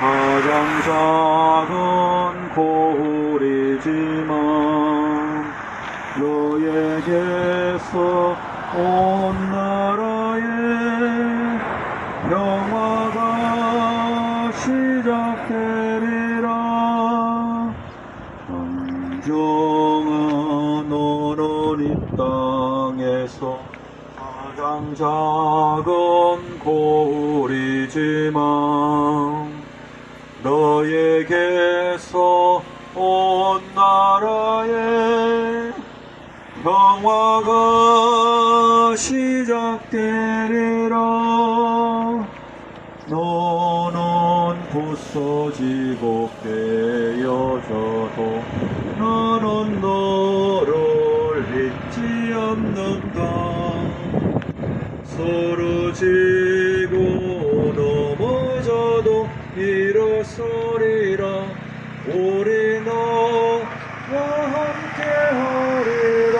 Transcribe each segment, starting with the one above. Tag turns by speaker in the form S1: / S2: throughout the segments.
S1: 가장 작은 고울이지만 너에게서 온 나라의 평화가 시작되리라. 정정한 너는 이 땅에서 가장 작은 고울이지만 너에게서 온 나라의 평화가 시작되리라. 너는 부서지고 깨어져도 나는 너를 잊지 않는다 쓰러지고 넘어져도 일어서리라. 우리 너와 함께 하리라.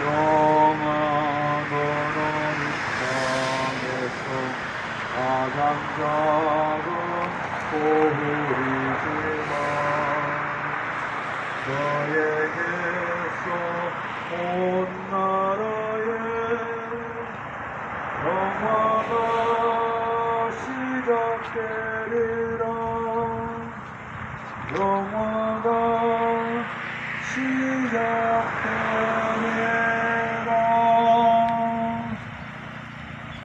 S1: 영원한 이 땅에서 가장 작은 고울이지만 너에게 평화가 시작되리라. 영화가 시작